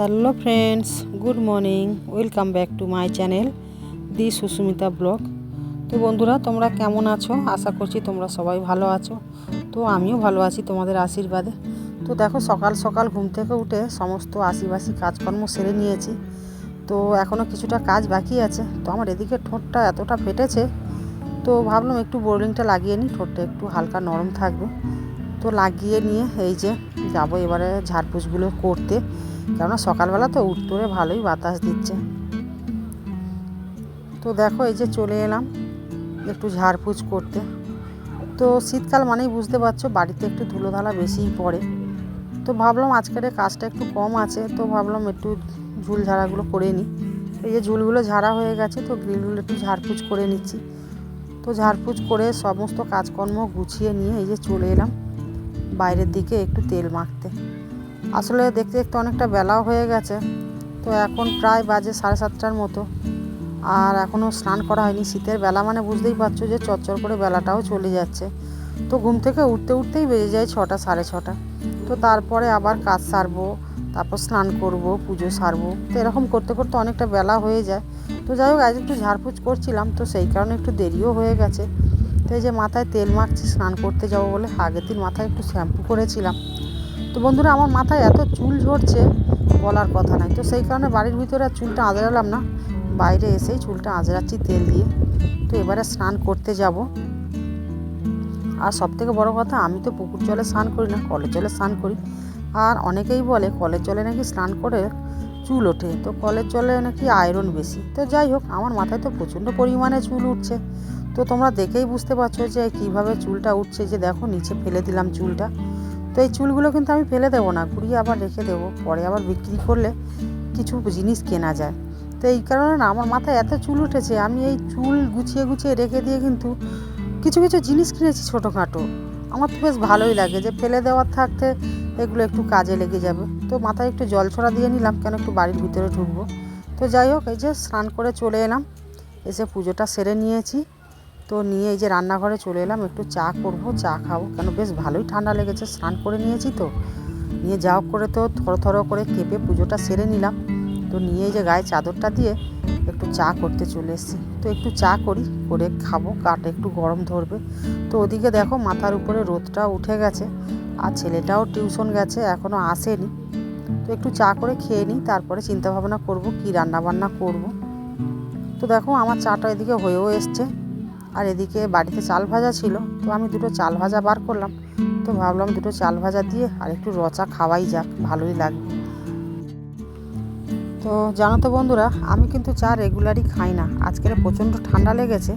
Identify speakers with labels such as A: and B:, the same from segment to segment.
A: Hello friends, good morning, welcome back to my channel the Susmita blog. তো বন্ধুরা, তোমরা কেমন আছো? আশা করছি তোমরা সবাই ভালো আছো। তো আমিও ভালো আছি তোমাদের আশীর্বাদে। তো দেখো, সকাল সকাল ঘুম থেকে উঠে সমস্ত আশিবাসি কাজকর্ম সেরে নিয়েছি। তো এখনও কিছুটা কাজ বাকি আছে। তো আমার এদিকে ঠোঁটটা এতটা ফেটেছে, তো ভাবলাম একটু বোর্ডিংটা লাগিয়ে নিই। ঠোঁটটা একটু হালকা নরম থাকবে। তো লাগিয়ে নিয়ে এই যে যাব এবারে ঝাড়পুছগুলো করতে। কেননা সকালবেলা তো উত্তরে ভালোই বাতাস দিচ্ছে। তো দেখো এই যে চলে এলাম একটু ঝাড়পুছ করতে। তো শীতকাল মানেই বুঝতে পারছ বাড়িতে একটু ধুলোধালা বেশিই পড়ে। তো ভাবলাম আজকের কাজটা একটু কম আছে, তো ভাবলাম একটু ঝুল ঝাড়াগুলো করে নিই। এই যে ঝুলগুলো ঝাড়া হয়ে গেছে, তো গ্রিলগুলো একটু ঝাড়পুছ করে নিচ্ছি। তো ঝাড়পুছ করে সমস্ত কাজকর্ম গুছিয়ে নিয়ে এই যে চলে এলাম। বাইরের দিকে একটু তেল মাখতে। আসলে দেখতে দেখতে অনেকটা বেলাও হয়ে গেছে। তো এখন প্রায় বাজে সাড়ে সাতটার মতো। আর এখনও স্নান করা হয়নি। শীতের বেলা মানে বুঝতেই পারছ যে চচ্চর করে বেলাটাও চলে যাচ্ছে। তো ঘুম থেকে উঠতে উঠতেই বেজে যায় ছটা, সাড়ে ছটা। তো তারপরে আবার কাজ সারবো, তারপর স্নান করব, পুজো সারবো। তো এরকম করতে করতে অনেকটা বেলা হয়ে যায়। তো যাই হোক, আজ একটু ঝাড়পুছ করছিলাম। তো সেই কারণে একটু দেরিও হয়ে গেছে। তো এই যে মাথায় তেল মাখছি, স্নান করতে যাব বলে আগের দিন মাথায় একটু শ্যাম্পু করেছিলাম। তো বন্ধুরা, আমার মাথায় এত চুল ঝরছে বলার কথা নাই। তো সেই কারণে বাড়ির ভিতরে আর চুলটা আঁচড়ালাম না। বাইরে এসেই চুলটা আঁচড়াচ্ছি তেল দিয়ে। তো এবারে স্নান করতে যাব। আর সব থেকে বড়ো কথা, আমি তো পুকুর জলে স্নান করি না, কলের জলে স্নান করি। আর অনেকেই বলে, কলের জলে নাকি স্নান করে চুল ওঠে। তো কলের জলে নাকি আয়রন বেশি। তো যাই হোক, আমার মাথায় তো প্রচণ্ড পরিমাণে চুল উঠছে। তো তোমরা দেখেই বুঝতে পারছ যে কীভাবে চুলটা উঠছে। যে দেখো, নিচে ফেলে দিলাম চুলটা। তো এই চুলগুলো কিন্তু আমি ফেলে দেবো না, ঘুরিয়ে আবার রেখে দেবো, পরে আবার বিক্রি করলে কিছু জিনিস কেনা যায়। তো এই কারণে না, আমার মাথায় এত চুল উঠেছে, আমি এই চুল গুছিয়ে গুছিয়ে রেখে দিয়ে কিন্তু কিছু কিছু জিনিস কিনেছি ছোটোখাটো। আমার তো বেশ ভালোই লাগে যে ফেলে দেওয়ার থাকতে এগুলো একটু কাজে লেগে যাবে। তো মাথায় একটু জল ছড়া দিয়ে নিলাম, কেন একটু বাড়ির ভিতরে ঢুকবো। তো যাই হোক, এই যে স্নান করে চলে এলাম, এসে পুজোটা সেরে নিয়েছি। তো নিয়ে এই যে রান্নাঘরে চলে এলাম, একটু চা করব, চা খাব। কেন বেশ ভালোই ঠান্ডা লেগেছে, স্নান করে নিয়েছি তো। নিয়ে যাও করে তো থরো করে কেঁপে পুজোটা সেরে নিলাম। তো নিয়ে এই যে গায়ে চাদরটা দিয়ে একটু চা করতে চলে এসেছি। তো একটু চা করি, করে খাব গাটা একটু গরম ধরবে। তো ওদিকে দেখো মাথার উপরে রোদটা উঠে গেছে, আর ছেলেটাও টিউশন গেছে এখনও আসেনি। তো একটু চা করে খেয়ে নিই, তারপরে চিন্তা ভাবনা করব, কি রান্না বান্না করব। তো দেখো আমার চাটা এদিকে হয়েও এসছে। আর এদিকে বাড়িতে চাল ভাজা ছিল, তো আমি দুটো চাল ভাজা বার করলাম। তো ভাবলাম দুটো চাল ভাজা দিয়ে আর একটু রচা খাওয়াই যাক, ভালোই লাগবে। তো জানো তো বন্ধুরা, আমি কিন্তু চা রেগুলারই খাই না। আজকের প্রচণ্ড ঠান্ডা লেগেছে,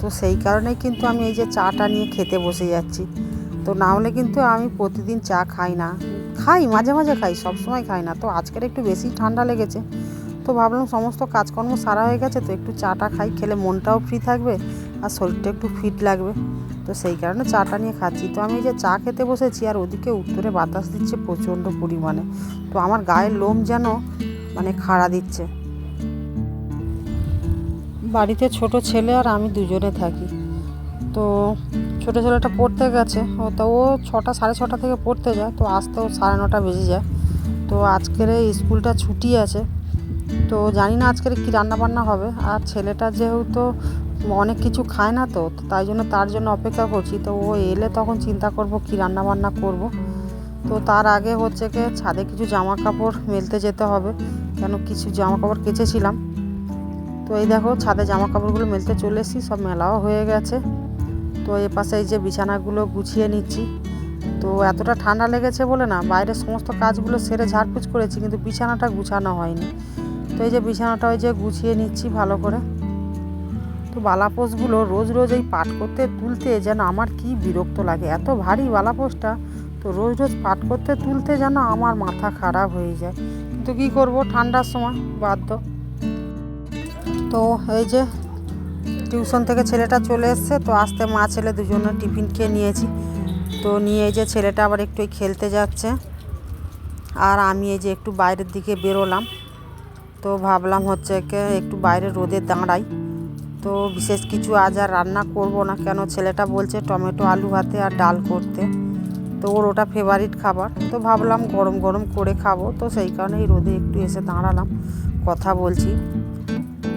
A: তো সেই কারণেই কিন্তু আমি এই যে চাটা নিয়ে খেতে বসে যাচ্ছি। তো না হলে কিন্তু আমি প্রতিদিন চা খাই না। খাই, মাঝে মাঝে খাই, সব সময় খাই না। তো আজকের একটু বেশি ঠান্ডা লেগেছে। তো ভাবলাম সমস্ত কাজকর্ম সারা হয়ে গেছে, তো একটু চাটা খাই, খেলে মনটাও ফ্রি থাকবে। আর শরীরটা একটু ফিট লাগবে। তো সেই কারণে চাটা নিয়ে খাচ্ছি। তো আমি যে চা খেতে বসেছি আর ওদিকে উত্তরে বাতাস দিচ্ছে প্রচণ্ড পরিমাণে। তো আমার গায়ের লোম যেন মানে খাড়া দিচ্ছে। বাড়িতে ছোট ছেলে আর আমি দুজনে থাকি। তো ছোটো ছেলেটা পড়তে গেছে। ও তো ও ছটা, সাড়ে ছটা থেকে পড়তে যায়। তো আসতেও সাড়ে নটা বেজে যায়। তো আজকের স্কুলটা ছুটি আছে। তো জানি না আজকের কী রান্না বান্না হবে। আর ছেলেটা যেহেতু অনেক কিছু খায় না তো তাই জন্য তার জন্য অপেক্ষা করছি। তো ও এলে তখন চিন্তা করব কী রান্না বান্না করব। তো তার আগে হচ্ছে কি ছাদে কিছু জামা কাপড় মেলতে যেতে হবে, কেন কিছু জামা কাপড় কেচেছিলাম। তো এই দেখো ছাদে জামা কাপড়গুলো মেলতে চলে এসেছি, সব মেলাও হয়ে গেছে। তো এ পাশে এই যে বিছানাগুলো গুছিয়ে নিচ্ছি। তো এতটা ঠান্ডা লেগেছে বলে না বাইরের সমস্ত কাজগুলো সেরে ঝাড়পুছ করেছি, কিন্তু বিছানাটা গুছানো হয়নি। তো এই যে বিছানাটা ওই যে গুছিয়ে নিচ্ছি ভালো করে। তো বালাপোষগুলো রোজ রোজ এই পাট করতে তুলতে যেন আমার কি বিরক্ত লাগে। এত ভারী বালাপোষটা তো রোজ রোজ পাট করতে তুলতে যেন আমার মাথা খারাপ হয়ে যায়। কিন্তু কী করব? ঠান্ডার সময় বাধ্য। তো এই যে টিউশন থেকে ছেলেটা চলে এসছে, তো আসতে মা ছেলে দুজনে টিফিন খেয়ে নিয়েছি। তো নিয়ে এই যে ছেলেটা আবার একটু খেলতে যাচ্ছে। আর আমি এই যে একটু বাইরের দিকে বেরোলাম। তো ভাবলাম হচ্ছে একটু বাইরে রোদে দাঁড়াই। তো বিশেষ কিছু আজ আর রান্না করব না। কেন? ছেলেটা বলছে টমেটো, আলু ভাতে আর ডাল করতে। তো ওর ওটা ফেভারিট খাবার। তো ভাবলাম গরম গরম করে খাব। তো সেই কারণে এই রোদে একটু এসে দাঁড়ালাম, কথা বলছি।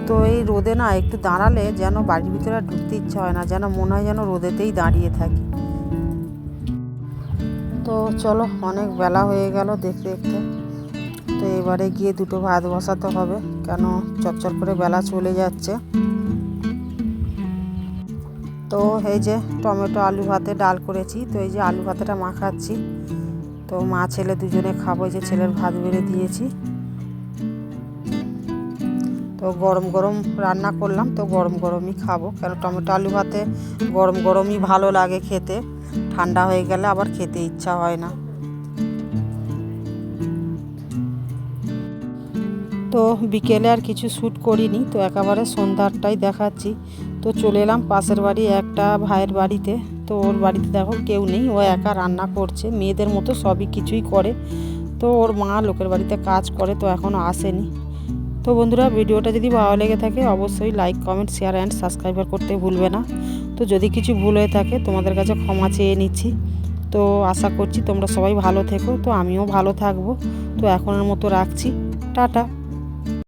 A: তো এই রোদে না একটু দাঁড়ালে যেন বাড়ির ভিতরে ঢুকতে ইচ্ছা হয় না, যেন মনে হয় যেন রোদেতেই দাঁড়িয়ে থাকি। তো চলো, অনেক বেলা হয়ে গেল দেখতে দেখতে। তো এবারে গিয়ে দুটো ভাত বসাতে হবে, কেন? চটচট করে বেলা চলে যাচ্ছে। তো এই যে টমেটো, আলু ভাতে ডাল করেছি। তো এই যে আলু ভাতেটা মাখাচ্ছি। তো মা, ছেলে দুজনে খাব। যে ছেলের ভাত বেড়ে দিয়েছি। তো গরম গরম রান্না করলাম। তো গরম গরমই খাব। কেন, টমেটো, আলু ভাতে গরম গরমই ভালো লাগে খেতে। ঠান্ডা হয়ে গেলে আবার খেতে ইচ্ছা হয় না। তো বিকেলে আর কিছু শ্যুট করিনি। তো একেবারে সন্ধ্যারটাই দেখাচ্ছি। তো চলে এলাম পাশের বাড়ি, একটা ভাইয়ের বাড়িতে। তো ওর বাড়িতে দেখো কেউ নেই, ও একা রান্না করছে, মেয়েদের মতো সবই কিছুই করে। তো ওর মা লোকের বাড়িতে কাজ করে, তো এখনও আসেনি। তো বন্ধুরা, ভিডিওটা যদি ভালো লেগে থাকে, অবশ্যই like comment share and subscriber করতে ভুলবে না। তো যদি কিছু ভুল হয়ে থাকে, তোমাদের কাছে ক্ষমা চেয়ে নিচ্ছি। তো আশা করছি তোমরা সবাই ভালো থেকো। তো আমিও ভালো থাকব। তো এখনের মতো রাখছি। টাটা।